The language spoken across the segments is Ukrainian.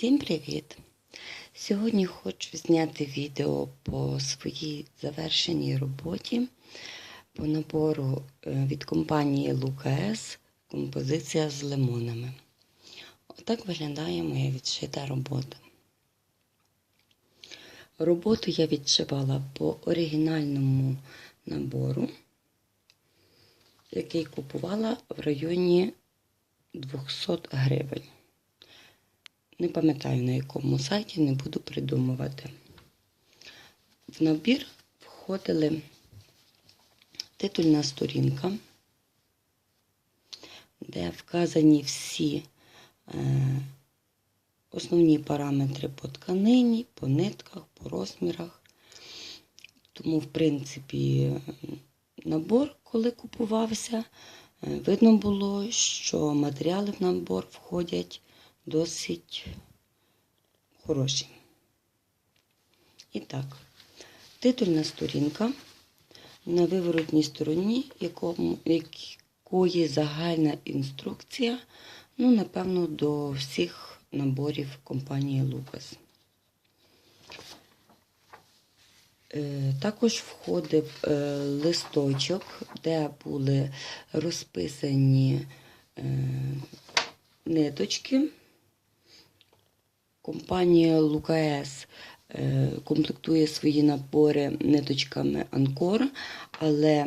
Всім привіт! Сьогодні хочу зняти відео по своїй завершеній роботі по набору е, від компанії Лукас композиція з лимонами. Отак виглядає моя відшита робота. Роботу я відшивала по оригінальному набору, який купувала в районі 200 гривень. Не пам'ятаю на якому сайті, не буду придумувати. В набір входили титульна сторінка, де вказані всі е, основні параметри по тканині, по нитках, по розмірах. Тому, в принципі, набор, коли купувався, е, видно було, що матеріали в набор входять досить хороші. І так, титульна сторінка на виворотній стороні, якої загальна інструкція, ну, напевно, до всіх наборів компанії Lucas. Е, Також входив е, листочок, де були розписані е, ниточки. Компанія Лукас комплектує свої набори ниточками Анкор, але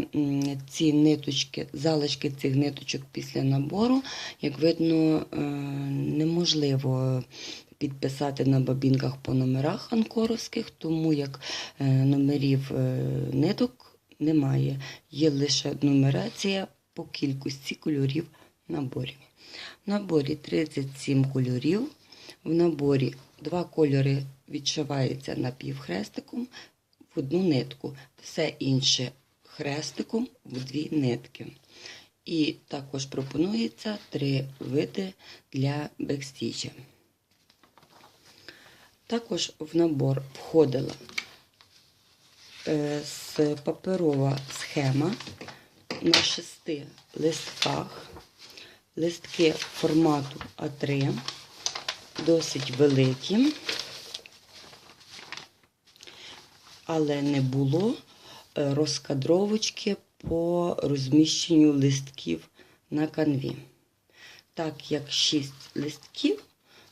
ці ниточки, залишки цих ниточок після набору, як видно, е, неможливо підписати на бабінках по номерах анкоровських, тому як е, номерів е, ниток немає. Є лише нумерація по кількості кольорів наборів. В наборі 37 кольорів. В наборі два кольори відшиваються напівхрестиком в одну нитку, все інше хрестиком в дві нитки. І також пропонується три види для бекстіча. Також в набор входила е, паперова схема на шести листках, листки формату А3 досить великі, але не було е, розкадровочки по розміщенню листків на канві. Так як 6 листків,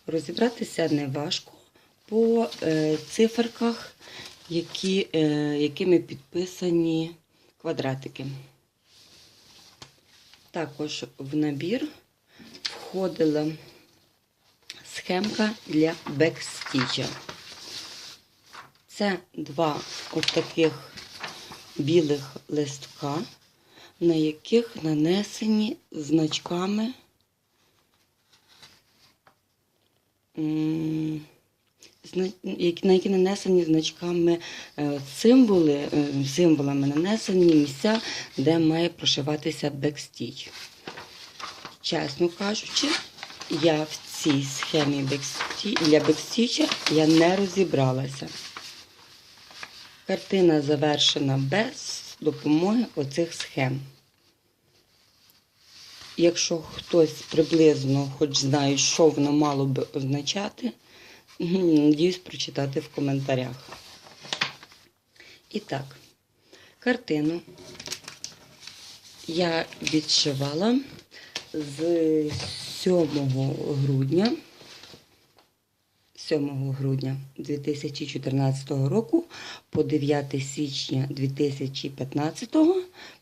розібратися не важко по е, циферках, які, е, якими підписані квадратики. Також в набір входила схемка для бекстіча. Це два ось таких білих листка, на яких нанесені значками на які нанесені значками е, символи, е, символами нанесені місця, де має прошиватися бекстіч. Чесно кажучи, я в цій схемі для бекстіча я не розібралася. Картина завершена без допомоги оцих схем. Якщо хтось приблизно хоч знає, що воно мало би означати, надіюсь прочитати в коментарях. І так, картину я відшивала з 7 грудня 7 грудня 2014 року по 9 січня 2015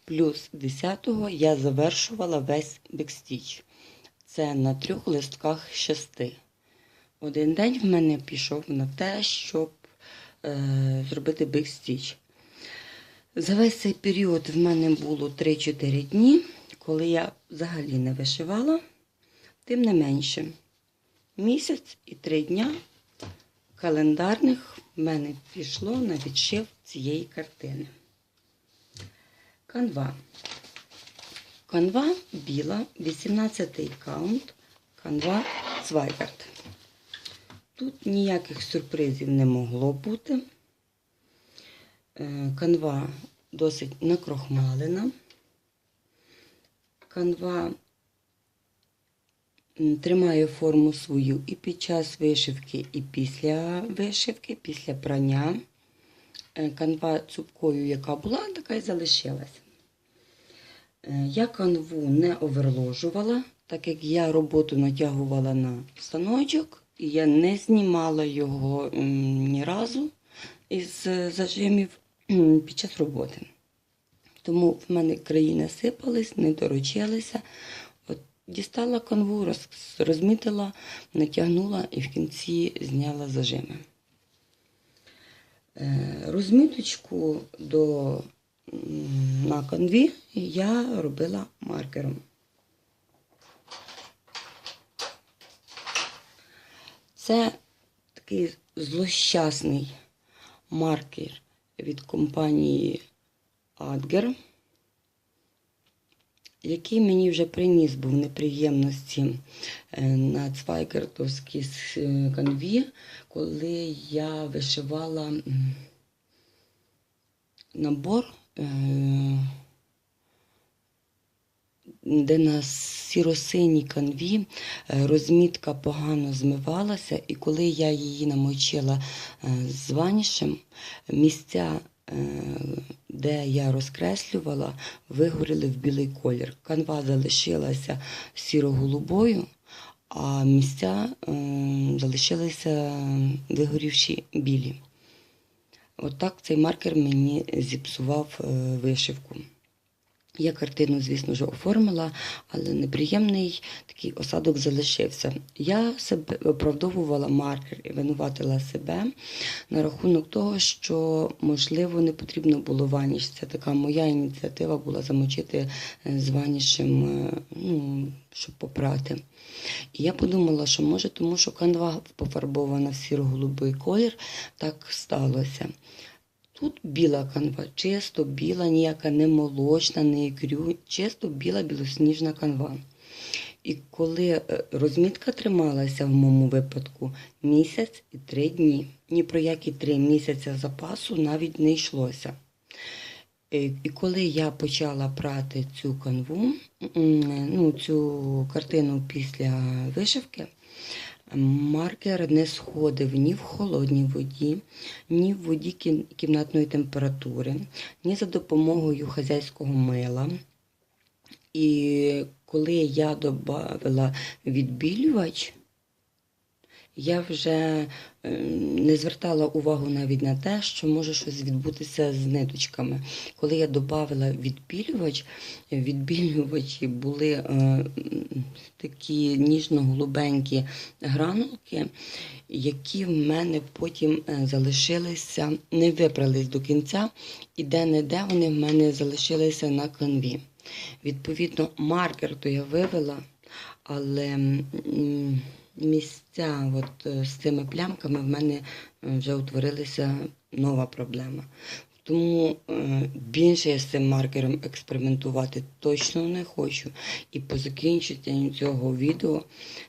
плюс 10 я завершувала весь бекстіч. Це на трьох листках шести. Один день в мене пішов на те, щоб е, зробити бекстіч. За весь цей період в мене було 3-4 дні, коли я взагалі не вишивала. Тим не менше, місяць і три дня календарних в мене пішло на відшив цієї картини. Канва. Канва біла, 18 каунт, канва Цвайгард. Тут ніяких сюрпризів не могло бути. Е, канва досить накрохмалена. Канва м, тримає форму свою і під час вишивки, і після вишивки, після прання. Е, Канва цупкою, яка була, така і залишилась. Е, Я канву не оверложувала, так як я роботу натягувала на станочок, і я не знімала його ні разу із зажимів під час роботи. Тому в мене краї не сипались, не доручилися. Дістала канву, роз, розмітила, натягнула і в кінці зняла зажими. Е, Розміточку до, на канві я робила маркером. Це такий злощасний маркер від компанії Adger, який мені вже приніс був неприємності е, на цвайкертовській канві, коли я вишивала набор, е, де на сіросиній канві е, розмітка погано змивалася, і коли я її намочила е, з ванішем, місця, е, де я розкреслювала, вигоріли в білий колір. Канва залишилася сіро-голубою, а місця е, залишилися вигорівші білі. Отак цей маркер мені зіпсував е, вишивку. Я картину, звісно ж, оформила, але неприємний такий осадок залишився. Я себе оправдовувала маркер і винуватила себе на рахунок того, що, можливо, не потрібно було ваніш. Це така моя ініціатива була замочити е, з ванішем, е, ну, щоб попрати. І я подумала, що може, тому що канва пофарбована в сіро-голубий колір, так сталося. Тут біла канва, чисто біла, ніяка не молочна, не ікрю, чисто біла білосніжна канва. І коли е, розмітка трималася в моєму випадку місяць і три дні, ні про які три місяці запасу навіть не йшлося. Е, І коли я почала прати цю канву, ну, цю картину після вишивки, маркер не сходив ні в холодній воді, ні в воді кімнатної температури, ні за допомогою хазяйського мила. І коли я додавила відбілювач, я вже е, не звертала увагу навіть на те, що може щось відбутися з ниточками. Коли я додала відбілювач, відбілювачі були е, такі ніжно-голубенькі гранулки, які в мене потім е, залишилися, не випрались до кінця, і де-не-де вони в мене залишилися на канві. Відповідно, маркер то я вивела, але м, місця от, е, з цими плямками в мене е, вже утворилася нова проблема. Тому е, більше я з цим маркером експериментувати точно не хочу. І по закінченню цього відео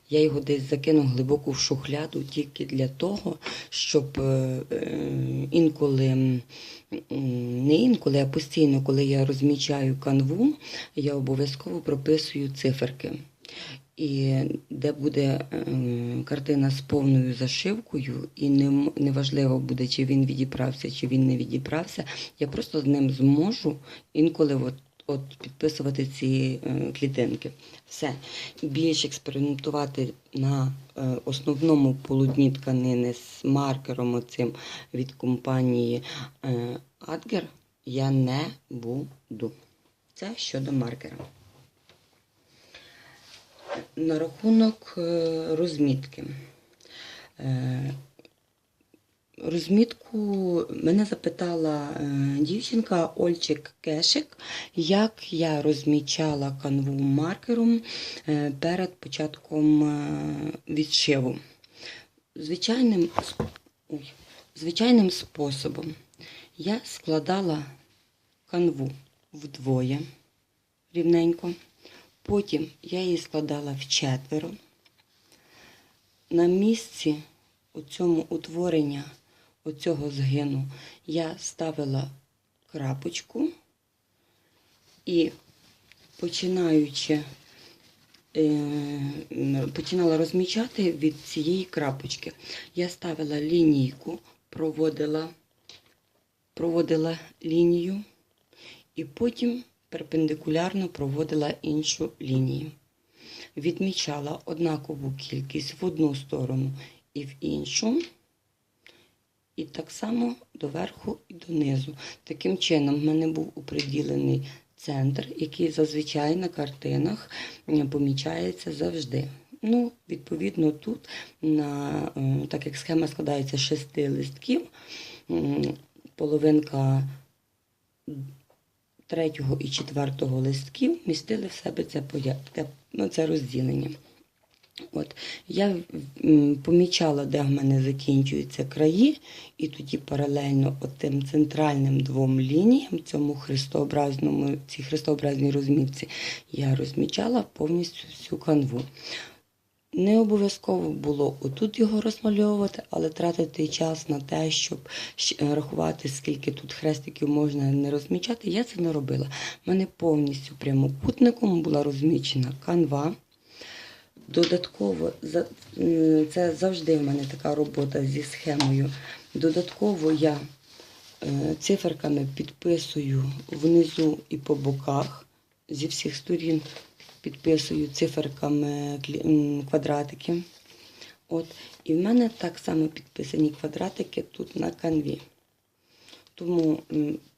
я його десь закину глибоко в шухляду тільки для того, щоб інколи, не інколи, а постійно, коли я розмічаю канву, я обов'язково прописую циферки. І де буде е, картина з повною зашивкою, і не, неважливо буде, чи він відібрався, чи він не відібрався, я просто з ним зможу інколи от, от підписувати ці е, клітинки. Все. Більш експериментувати на е, основному полотні тканини з маркером оцим від компанії Adger я не буду. Це щодо маркера. На рахунок е, розмітки. Е, Розмітку мене запитала е, дівчинка Ольчик Кешик, як я розмічала канву маркером перед початком відшиву. Звичайним, звичайним способом я складала канву вдвоє рівненько. Потім я її складала в четверо. На місці у цьому утворення оцього згину я ставила крапочку і починаючи е, починала розмічати від цієї крапочки. Я ставила лінійку, проводила, проводила лінію і потім перпендикулярно проводила іншу лінію. Відмічала однакову кількість в одну сторону і в іншу. І так само доверху і донизу. Таким чином, в мене був оприділений центр, який зазвичай на картинах помічається завжди. Ну, відповідно, тут, на, е, так як схема складається з шести листків, половинка третього і четвертого листків містили в себе це, ну, це розділення. От я помічала, де в мене закінчуються краї, і тоді паралельно тим центральним двом лініям, цьому хрестообразному, цій хрестообразній розмітці, я розмічала повністю всю канву. Не обов'язково було отут його розмальовувати, але тратити час на те, щоб рахувати, скільки тут хрестиків можна не розмічати, я це не робила. У мене повністю прямокутником була розмічена канва. Додатково, це завжди в мене така робота зі схемою. Додатково я е, циферками підписую внизу і по боках зі всіх сторін підписую циферками квадратики. От. І в мене так само підписані квадратики тут на канві. Тому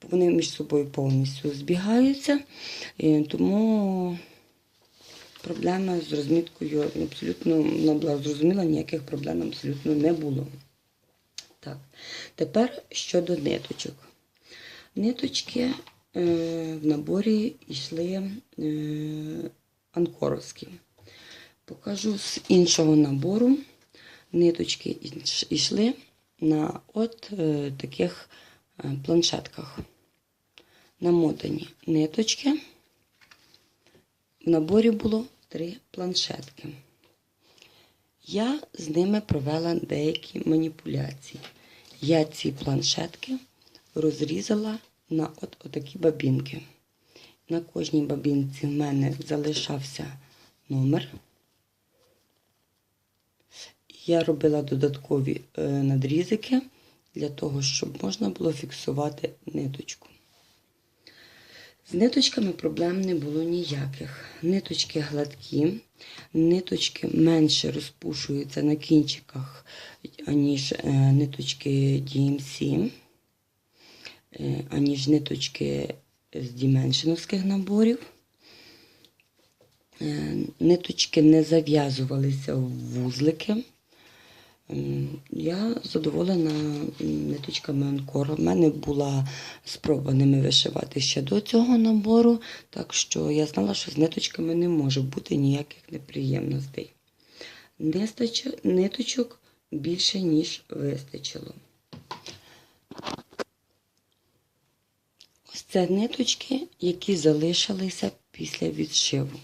вони між собою повністю збігаються, тому проблема з розміткою абсолютно вона була зрозуміла, ніяких проблем абсолютно не було. Так, тепер щодо ниточок. Ниточки е, в наборі йшли анкоровські. Покажу з іншого набору. Ниточки йшли на от е, таких е, планшетках. Намотані ниточки. В наборі було три планшетки. Я з ними провела деякі маніпуляції. Я ці планшетки розрізала на от отакі бабінки. На кожній бабінці в мене залишався номер. Я робила додаткові е, надрізики для того, щоб можна було фіксувати ниточку. З ниточками проблем не було ніяких. Ниточки гладкі, ниточки менше розпушуються на кінчиках, аніж е, ниточки DMC, е, аніж ниточки з діменшиновських наборів. Е, Ниточки не зав'язувалися в вузлики. Я задоволена ниточками Анкор. У мене була спроба ними вишивати ще до цього набору, так що я знала, що з ниточками не може бути ніяких неприємностей. Ниточок більше, ніж вистачило. Ось це ниточки, які залишилися після відшиву.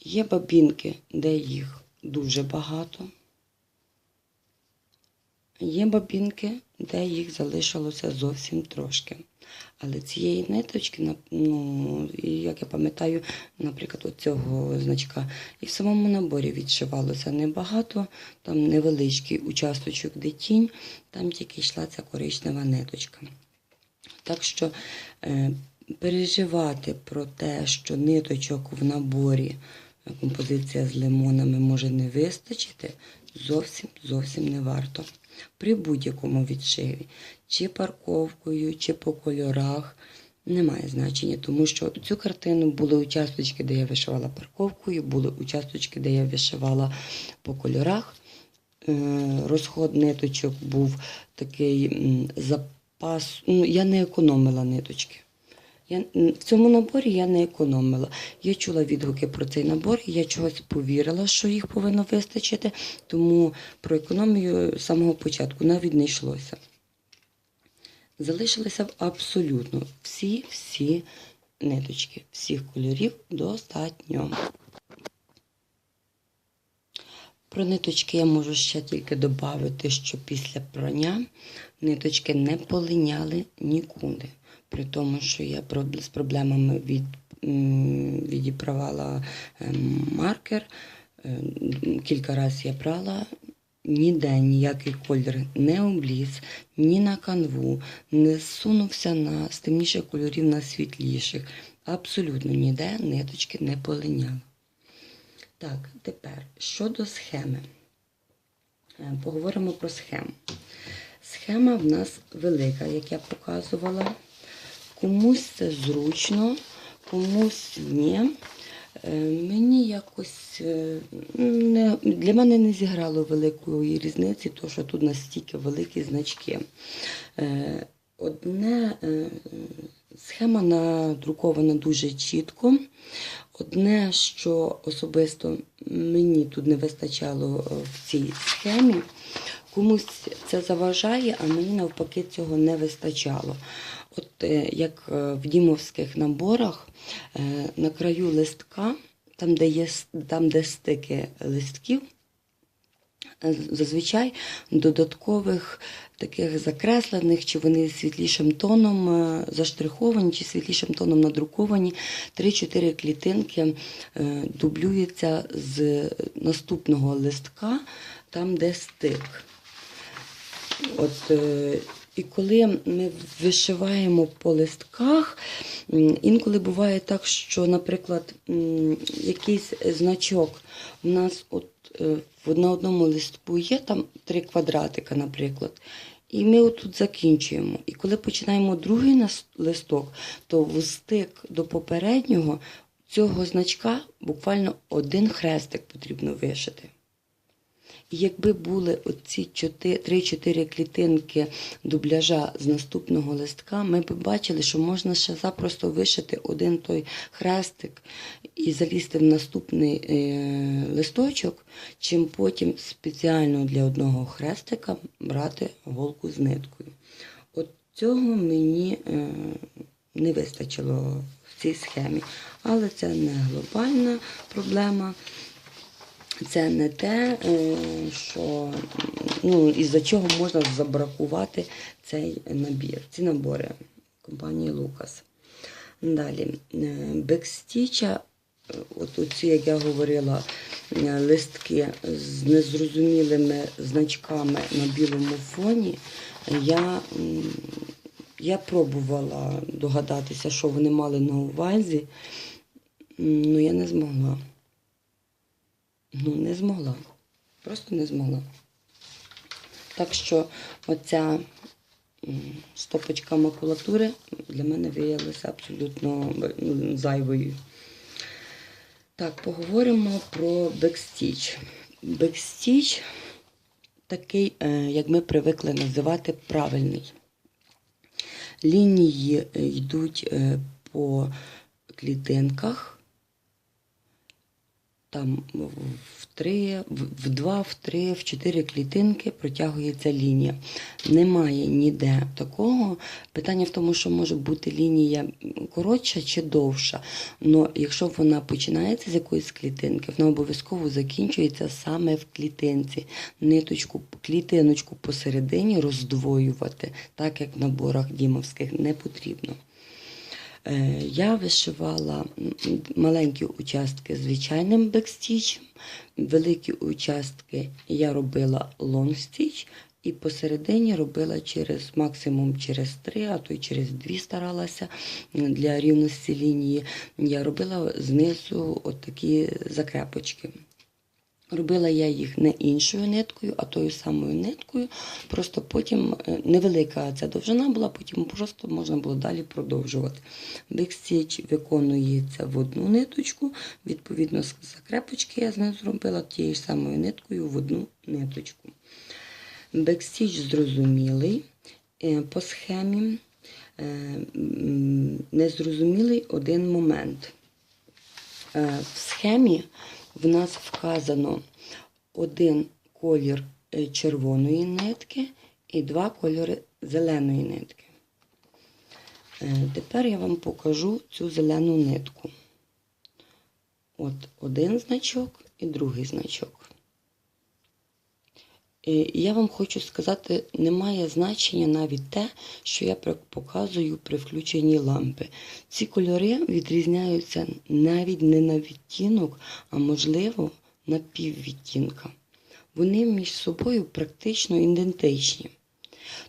Є бабінки, де їх дуже багато. Є бабінки, де їх залишилося зовсім трошки. Але цієї ниточки, ну, як я пам'ятаю, наприклад, от цього значка, і в самому наборі відшивалося небагато, там невеличкий участочок, де тінь, там тільки йшла ця коричнева ниточка. Так що е, переживати про те, що ниточок в наборі е, композиція з лимонами може не вистачити, зовсім зовсім не варто. При будь-якому відшиві, чи парковкою, чи по кольорах, немає значення, тому що цю картину були участочки, де я вишивала парковкою, були участочки, де я вишивала по кольорах. Е, Розход ниточок був такий м, запас. Ну, я не економила ниточки. Я, в цьому наборі я не економила. Я чула відгуки про цей набор, я чогось повірила, що їх повинно вистачити, тому про економію з самого початку навіть не йшлося. Залишилися абсолютно всі-всі ниточки, всіх кольорів достатньо. Про ниточки я можу ще тільки додати, що після прання ниточки не полиняли нікуди. При тому, що я з проблемами від відіправала ем, маркер. Е, Кілька разів я брала. Ніде ніякий колір не обліз, ні на канву, не зсунувся на з темніших кольорів на світліших. Абсолютно ніде ниточки не полиняли. Так, тепер щодо схеми. Е, Поговоримо про схему. Схема в нас велика, як я показувала. Комусь це зручно, комусь ні. Е, Мені якось е, для мене не зіграло великої різниці, тому що тут настільки великі значки. Е, Одне схема надрукована дуже чітко. Одне, що особисто мені тут не вистачало в цій схемі, комусь це заважає, а мені навпаки цього не вистачало. От е, як е, в дімовських наборах е, на краю листка, там, де є там, де стики листків, зазвичай додаткових таких закреслених, чи вони світлішим тоном заштриховані, чи світлішим тоном надруковані, 3-4 клітинки дублюються з наступного листка, там, де стик. От, е, і коли ми вишиваємо по листках, інколи буває так, що, наприклад, якийсь значок у нас от, е, на одному листку є там три квадратика, наприклад. І ми отут закінчуємо. І коли починаємо другий листок, то в стик до попереднього цього значка буквально один хрестик потрібно вишити. Якби були оці 3-4 клітинки дубляжа з наступного листка, ми б бачили, що можна ще запросто вишити один той хрестик і залізти в наступний е, листочок, чим потім спеціально для одного хрестика брати голку з ниткою. От цього мені е, не вистачило в цій схемі. Але це не глобальна проблема. Це не те, е, що ну, із-за чого можна забракувати цей набір, ці набори компанії Лукас. Далі, е, бекстіча, от оці, як я говорила, е, листки з незрозумілими значками на білому фоні. Я, я пробувала догадатися, що вони мали на увазі, але я не змогла. Ну, не змогла. Просто не змогла. Так що оця стопочка макулатури для мене виявилася абсолютно ну, зайвою. Так, поговоримо про бекстіч. Бекстіч такий, е, як ми привикли називати, правильний. Лінії е, йдуть е, по клітинках там в три, в два, в три, в чотири клітинки протягується лінія. Немає ніде такого. Питання в тому, що може бути лінія коротша чи довша. Але якщо вона починається з якоїсь клітинки, вона обов'язково закінчується саме в клітинці. Ниточку, клітиночку посередині роздвоювати, так як в наборах дімовських, не потрібно. Е, Я вишивала маленькі участки звичайним бекстічем, великі участки я робила лонгстіч, і посередині робила через максимум через три, а то й через дві старалася для рівності лінії. Я робила знизу от такі закрепочки. Робила я їх не іншою ниткою, а тою самою ниткою. Просто потім е, невелика ця довжина була, потім просто можна було далі продовжувати. Бекстіч виконується в одну ниточку, відповідно, з закрепочки я знизу зробила тією самою ниткою в одну ниточку. Бекстіч зрозумілий е, по схемі. Е, Незрозумілий один момент. В схемі в нас вказано один колір е, червоної нитки і два кольори зеленої нитки. Е, Тепер я вам покажу цю зелену нитку. От один значок і другий значок. Е, Я вам хочу сказати, немає значення навіть те, що я показую при включенні лампи. Ці кольори відрізняються навіть не на відтінок, а можливо на піввідтінка. Вони між собою практично ідентичні.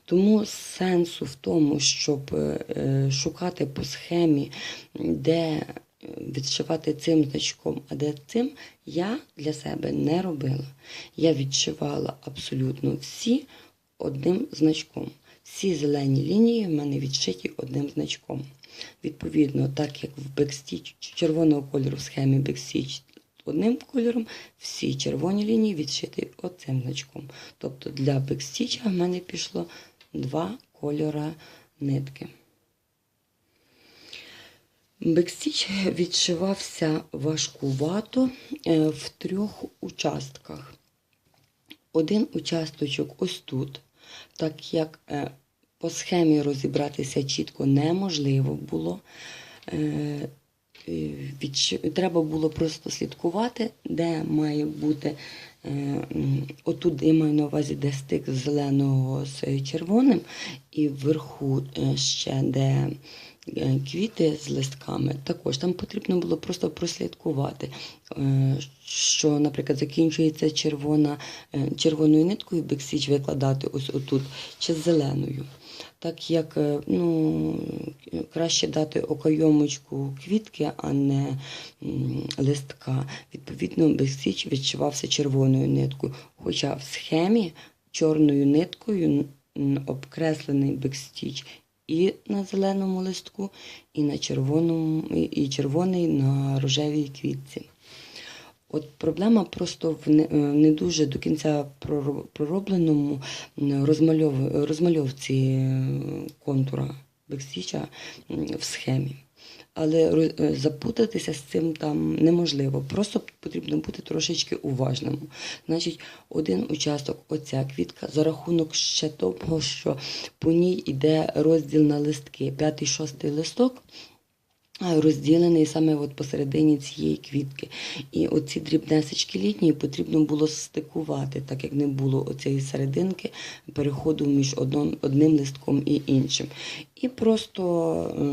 Тому сенсу в тому, щоб е, шукати по схемі, де відшивати цим значком, а де цим, я для себе не робила. Я відшивала абсолютно всі одним значком. Всі зелені лінії в мене відшиті одним значком. Відповідно, так як в бекстіч червоного кольору в схемі бекстіч одним кольором, всі червоні лінії відшиті оцим значком. Тобто для бекстіча в мене пішло два кольора нитки. Бекстіч відшивався важкувато е, в трьох участках. Один участочок ось тут, так як е, по схемі розібратися чітко неможливо було. Е, Треба було просто слідкувати, де має бути отут я маю на увазі, де стик зеленого з червоним, і вверху ще де квіти з листками. Також там потрібно було просто прослідкувати, е, що, наприклад, закінчується червона, е, червоною ниткою бексіч викладати ось отут, чи зеленою. Так як е, ну, краще дати окайомочку квітки, а не листка. Відповідно, бексіч відчувався червоною ниткою. Хоча в схемі чорною ниткою обкреслений бекстіч і на зеленому листку, і на червоному, і- червоний на рожевій квітці. От проблема просто в не, е, дуже до кінця проробленому розмальов, розмальовці е, контура Бексіча в схемі. Але е, запутатися з цим там неможливо. Просто потрібно бути трошечки уважним. Значить, один участок, оця квітка, за рахунок ще того, що по ній йде розділ на листки, п'ятий, шостий листок. Розділений саме от посередині цієї квітки. І оці дрібнесечки літні потрібно було стикувати, так як не було оцієї серединки переходу між одним, листком і іншим. І просто,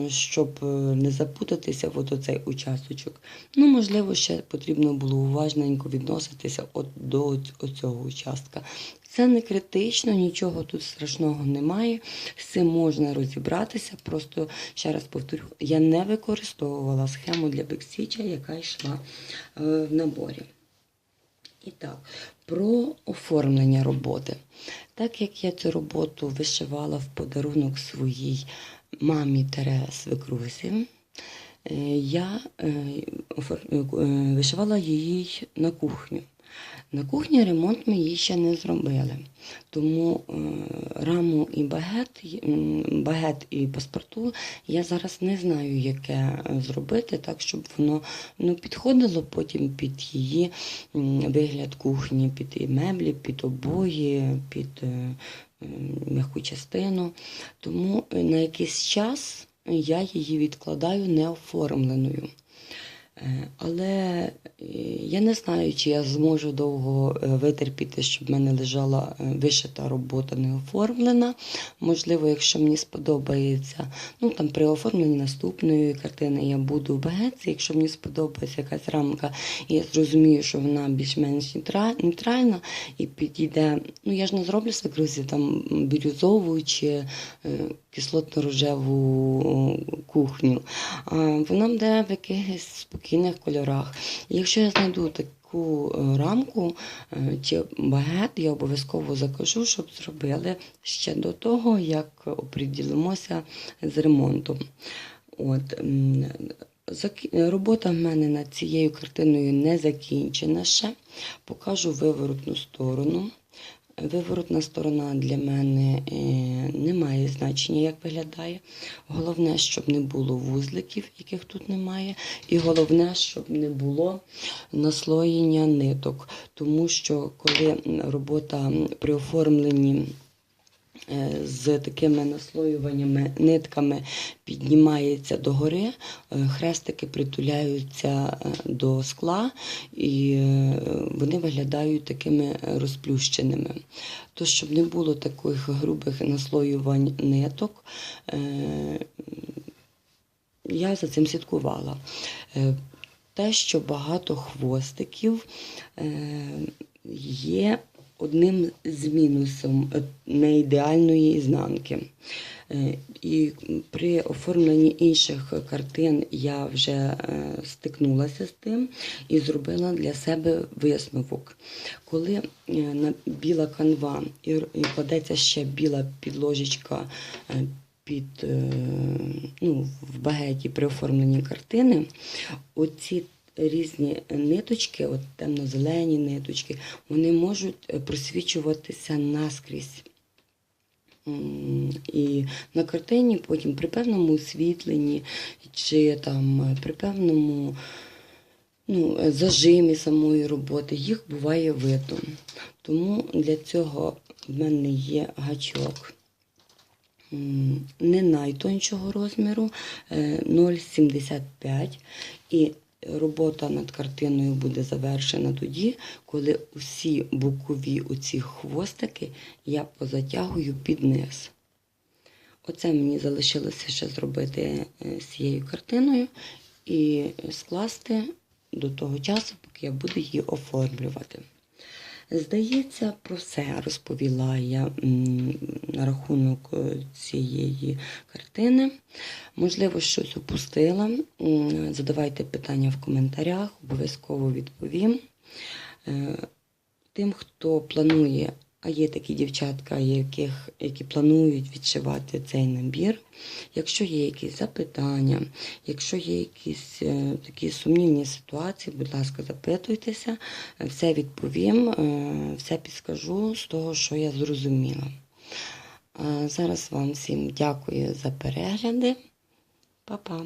е, щоб е, не запутатися в оцей участочок, ну, можливо, ще потрібно було уважненько відноситися от до цього участка. Це не критично, нічого тут страшного немає. З цим можна розібратися. Просто ще раз повторю, я не використовувала схему для бексіча, яка йшла е, в наборі. І так, про оформлення роботи. Так як я цю роботу вишивала в подарунок своїй мамі Тере свекрусі, е, я е, вишивала її на кухню. На кухні ремонт ми її ще не зробили. Тому е, раму і багет, багет і паспорту я зараз не знаю, яке е, зробити, так, щоб воно ну, підходило потім під її вигляд кухні, під меблі, під обої, під е, м'яку частину. Тому на якийсь час я її відкладаю неоформленою. Е, Але е, я не знаю, чи я зможу довго е, витерпіти, щоб в мене лежала вишита робота не оформлена. Можливо, якщо мені сподобається, ну там при оформленні наступної картини я буду в. Якщо мені сподобається якась рамка, і я зрозумію, що вона більш-менш нейтральна і підійде. Ну я ж не зроблю свекрузі там бірюзову чи кислотно-рожеву кухню. Вона буде в якихось спокійних кольорах. І якщо я знайду таку е, рамку е, чи багет, я обов'язково закажу, щоб зробили ще до того, як оприділимося з ремонтом. От, Робота в мене над цією картиною не закінчена ще. Покажу виворотну сторону. Виворотна сторона для мене е, не має значення, як виглядає. Головне, щоб не було вузликів, яких тут немає. І головне, щоб не було наслоєння ниток. Тому що коли робота при оформленні з такими наслоюваннями, нитками піднімається догори, е, хрестики притуляються е, до скла і е, вони виглядають такими розплющеними. То, щоб не було таких грубих наслоювань ниток, е, я за цим слідкувала. Е, Те, що багато хвостиків е, є одним з мінусом е, неідеальної ізнанки. Е, І при оформленні інших картин я вже е, стикнулася з тим і зробила для себе висновок. Коли на біла канва і кладеться ще біла підложечка під ну, в багеті при оформленні картини, оці різні ниточки, от темно-зелені ниточки, вони можуть е, просвічуватися наскрізь. І на картині потім при певному освітленні чи там е, при певному ну, е, зажимі самої роботи їх буває видно. Тому для цього в мене є гачок не найтоншого розміру е, 0,75 і робота над картиною буде завершена тоді, коли усі бокові оці хвостики я позатягую під низ. Оце мені залишилося ще зробити е, цією картиною і скласти до того часу, поки я буду її оформлювати. Здається, про все розповіла я на рахунок е, цієї картини. Можливо, щось опустила. Задавайте питання в коментарях, обов'язково відповім. Е, Тим, хто планує, а є такі дівчатка, яких, які планують відшивати цей набір. Якщо є якісь запитання, якщо є якісь е, такі сумнівні ситуації, будь ласка, запитуйтеся, все відповім, е, все підскажу з того, що я зрозуміла. Зараз вам всім дякую за перегляди. Па-па!